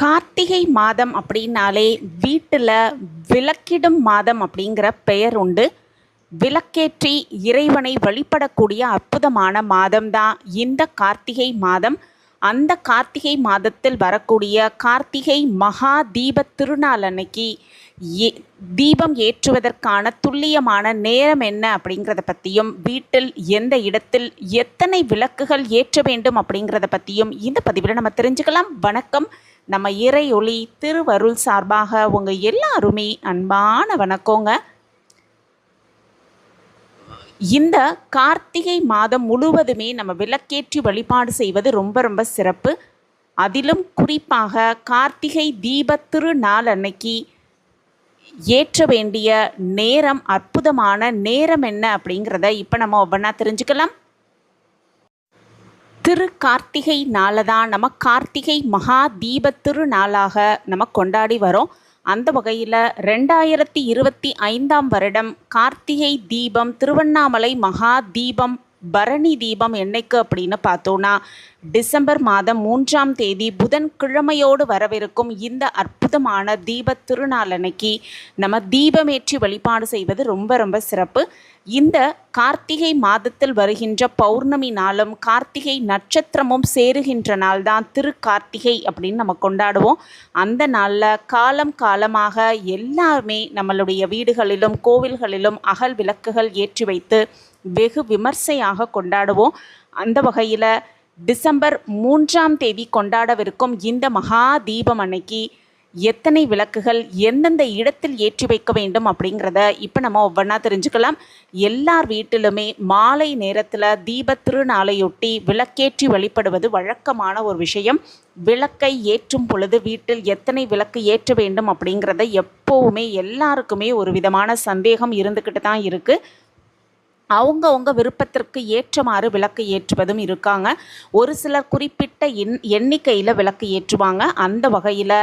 கார்த்திகை மாதம் அப்படின்னாலே வீட்டில் விளக்கிடும் மாதம் அப்படிங்கிற பெயர் உண்டு. விளக்கேற்றி இறைவனை வழிபடக்கூடிய அற்புதமான மாதம்தான் இந்த கார்த்திகை மாதம். அந்த கார்த்திகை மாதத்தில் வரக்கூடிய கார்த்திகை மகா தீப திருநாள் அன்னைக்கு ஏ தீபம் ஏற்றுவதற்கான துல்லியமான நேரம் என்ன அப்படிங்கிறத பற்றியும் வீட்டில் எந்த இடத்தில் எத்தனை விளக்குகள் ஏற்ற வேண்டும் அப்படிங்கிறத பற்றியும் இந்த பதிவில் நம்ம தெரிஞ்சுக்கலாம். வணக்கம். நம்ம இறை ஒளி திருவருள் சார்பாக உங்கள் எல்லாருமே அன்பான வணக்கங்க. இந்த கார்த்திகை மாதம் முழுவதுமே நம்ம விளக்கேற்றி வழிபாடு செய்வது ரொம்ப ரொம்ப சிறப்பு. அதிலும் குறிப்பாக கார்த்திகை தீப திருநாள் அன்னைக்கு ஏற்ற வேண்டிய நேரம் அற்புதமான நேரம் என்ன அப்படிங்கிறத இப்போ நம்ம ஒவ்வொன்றா தெரிஞ்சுக்கலாம். திரு கார்த்திகை நாளை தான் நம்ம கார்த்திகை மகா தீப திருநாளாக நம்ம கொண்டாடி வரோம். அந்த வகையில் ரெண்டாயிரத்தி இருபத்தி ஐந்தாம் வருடம் கார்த்திகை தீபம் திருவண்ணாமலை மகா தீபம் பரணி தீபம் என்னைக்கு அப்படின்னு பார்த்தோன்னா டிசம்பர் மாதம் மூன்றாம் தேதி புதன் கிழமையோடு வரவிருக்கும் இந்த அற்புதமான தீப திருநாள் அன்னைக்கு நம்ம தீபமேற்றி வழிபாடு செய்வது ரொம்ப ரொம்ப சிறப்பு. இந்த கார்த்திகை மாதத்தில் வருகின்ற பௌர்ணமி நாளும் கார்த்திகை நட்சத்திரமும் சேருகின்ற நாள் தான் திரு கார்த்திகை அப்படின்னு நம்ம கொண்டாடுவோம். அந்த நாளில் காலம் காலமாக எல்லாருமே நம்மளுடைய வீடுகளிலும் கோவில்களிலும் அகல் விளக்குகள் ஏற்றி வைத்து வெகு விமர்சையாக கொண்டாடுவோம். அந்த வகையில் டிசம்பர் மூன்றாம் தேதி கொண்டாடவிருக்கும் இந்த மகா தீபம் அன்னைக்கு எத்தனை விளக்குகள் எந்தெந்த இடத்தில் ஏற்றி வைக்க வேண்டும் அப்படிங்கிறத இப்போ நம்ம ஒவ்வொன்றா தெரிஞ்சுக்கலாம். எல்லார் வீட்டிலுமே மாலை நேரத்தில் தீப திருநாளையொட்டி விளக்கேற்றி வழிபடுவது வழக்கமான ஒரு விஷயம். விளக்கை ஏற்றும் பொழுது வீட்டில் எத்தனை விளக்கு ஏற்ற வேண்டும் அப்படிங்கிறத எப்போவுமே எல்லாருக்குமே ஒரு விதமான சந்தேகம் இருந்துக்கிட்டு தான் இருக்குது அவங்கவுங்க விருப்பத்திற்கு ஏற்றமாறு விளக்கு ஏற்றுவதும் இருக்காங்க. ஒரு சிலர் குறிப்பிட்ட எண் எண்ணிக்கையில் விளக்கு ஏற்றுவாங்க. அந்த வகையில்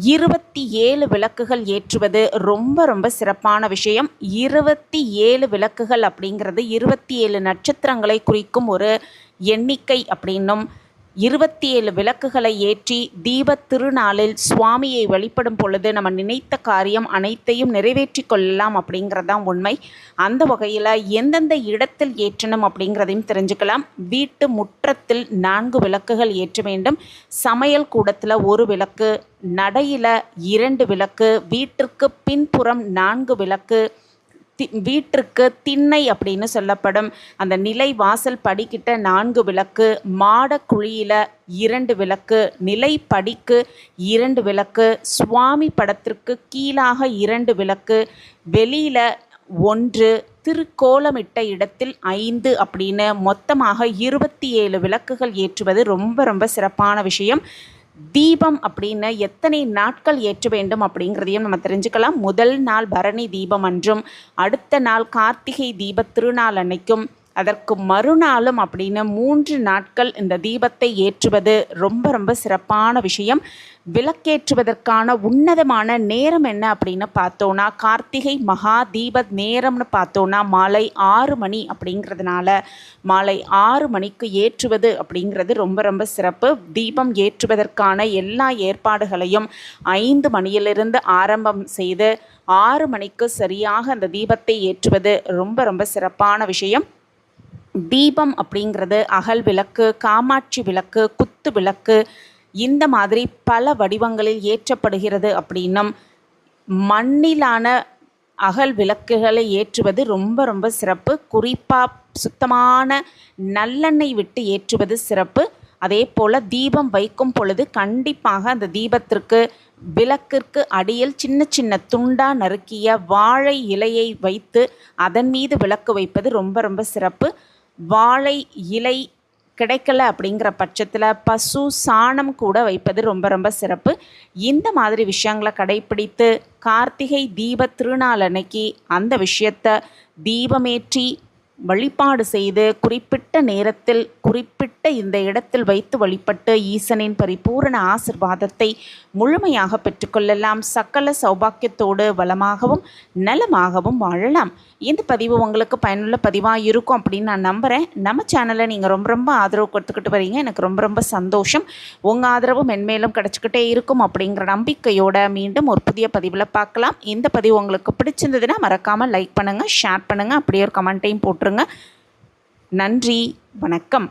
இருபத்தி ஏழு விளக்குகள் ஏற்றுவது ரொம்ப ரொம்ப சிறப்பான விஷயம். இருபத்தி ஏழு விளக்குகள் அப்படிங்கிறது இருபத்தி ஏழு நட்சத்திரங்களை குறிக்கும் ஒரு எண்ணிக்கை அப்படின்னும் இருபத்தி ஏழு விளக்குகளை ஏற்றி தீபத் திருநாளில் சுவாமியை வழிபடும் பொழுது நம்ம நினைத்த காரியம் அனைத்தையும் நிறைவேற்றி கொள்ளலாம் அப்படிங்கிறதான் உண்மை. அந்த வகையில் எந்தெந்த இடத்தில் ஏற்றணும் அப்படிங்கிறதையும் தெரிஞ்சுக்கலாம். வீட்டு முற்றத்தில் நான்கு விளக்குகள் ஏற்ற வேண்டும். சமையல் கூடத்தில் ஒரு விளக்கு நடையில் இரண்டு விளக்கு வீட்டிற்கு பின்புறம் நான்கு விளக்கு தி வீட்டிற்கு திண்ணை அப்படின்னு சொல்லப்படும். அந்த நிலை வாசல் படிக்கிட்ட நான்கு விளக்கு மாடக்குழியில் இரண்டு விளக்கு நிலை படிக்கு இரண்டு விளக்கு சுவாமி படத்திற்கு கீழாக இரண்டு விளக்கு வெளியில் ஒன்று திருக்கோலமிட்ட இடத்தில் ஐந்து அப்படின்னு மொத்தமாக இருபத்தி ஏழு விளக்குகள் ஏற்றுவது ரொம்ப ரொம்ப சிறப்பான விஷயம். தீபம் அப்படின்னு எத்தனை நாட்கள் ஏற்ற வேண்டும் அப்படிங்கிறதையும் நம்ம தெரிஞ்சுக்கலாம். முதல் நாள் பரணி தீபம் அன்றும் அடுத்த நாள் கார்த்திகை தீப திருநாள் அன்னைக்கும் அதற்கு மறுநாளும் அப்படின்னு மூன்று நாட்கள் இந்த தீபத்தை ஏற்றுவது ரொம்ப ரொம்ப சிறப்பான விஷயம். விளக்கேற்றுவதற்கான உன்னதமான நேரம் என்ன அப்படின்னு பார்த்தோன்னா கார்த்திகை மகா தீப நேரம்னு பார்த்தோன்னா மாலை ஆறு மணி அப்படிங்கிறதுனால மாலை ஆறு மணிக்கு ஏற்றுவது அப்படிங்கிறது ரொம்ப ரொம்ப சிறப்பு. தீபம் ஏற்றுவதற்கான எல்லா ஏற்பாடுகளையும் ஐந்து மணியிலிருந்து ஆரம்பம் செய்து ஆறு மணிக்கு சரியாக அந்த தீபத்தை ஏற்றுவது ரொம்ப ரொம்ப சிறப்பான விஷயம். தீபம் அப்படிங்கிறது அகல் விளக்கு காமாட்சி விளக்கு குத்து விளக்கு இந்த மாதிரி பல வடிவங்களில் ஏற்றப்படுகிறது அப்படின்னும் மண்ணிலான அகல் விளக்குகளை ஏற்றுவது ரொம்ப ரொம்ப சிறப்பு. குறிப்பாக சுத்தமான நல்லெண்ணெய் விட்டு ஏற்றுவது சிறப்பு. அதே போல் தீபம் வைக்கும் பொழுது கண்டிப்பாக அந்த தீபத்திற்கு விளக்கிற்கு அடியில் சின்ன சின்ன துண்டா நறுக்கிய வாழை இலையை வைத்து அதன் மீது விளக்கு வைப்பது ரொம்ப ரொம்ப சிறப்பு. வாழை இலை கிடைக்கல அப்படிங்கிற பட்சத்தில் பசு சாணம் கூட வைப்பது ரொம்ப ரொம்ப சிறப்பு. இந்த மாதிரி விஷயங்களை கடைப்பிடித்து கார்த்திகை தீப திருநாள் அன்னைக்கு அந்த விஷயத்தை தீபமேற்றி வழிபாடு செய்து குறிப்பிட்ட நேரத்தில் குறிப்பிட்ட இந்த இடத்தில் வைத்து வழிபட்டு ஈசனின் பரிபூரண ஆசிர்வாதத்தை முழுமையாக பெற்றுக்கொள்ளலாம் சக்கல சௌபாக்கியத்தோடு வளமாகவும் நலமாகவும் வாழலாம். இந்த பதிவு உங்களுக்கு பயனுள்ள பதிவாக இருக்கும் அப்படின்னு நான் நம்புகிறேன் நம்ம சேனலை நீங்கள் ரொம்ப ரொம்ப ஆதரவு கொடுத்துக்கிட்டு வரீங்க. எனக்கு ரொம்ப ரொம்ப சந்தோஷம். உங்கள் ஆதரவு மென்மேலும் கிடச்சிக்கிட்டே இருக்கும் அப்படிங்கிற நம்பிக்கையோட மீண்டும் ஒரு புதிய பதிவில் பார்க்கலாம். இந்த பதிவு உங்களுக்கு பிடிச்சிருந்ததுன்னா மறக்காமல் லைக் பண்ணுங்கள் ஷேர் பண்ணுங்கள் அப்படியே ஒரு கமெண்ட்டையும் போட்டு போட்டுருங்க. நன்றி வணக்கம்.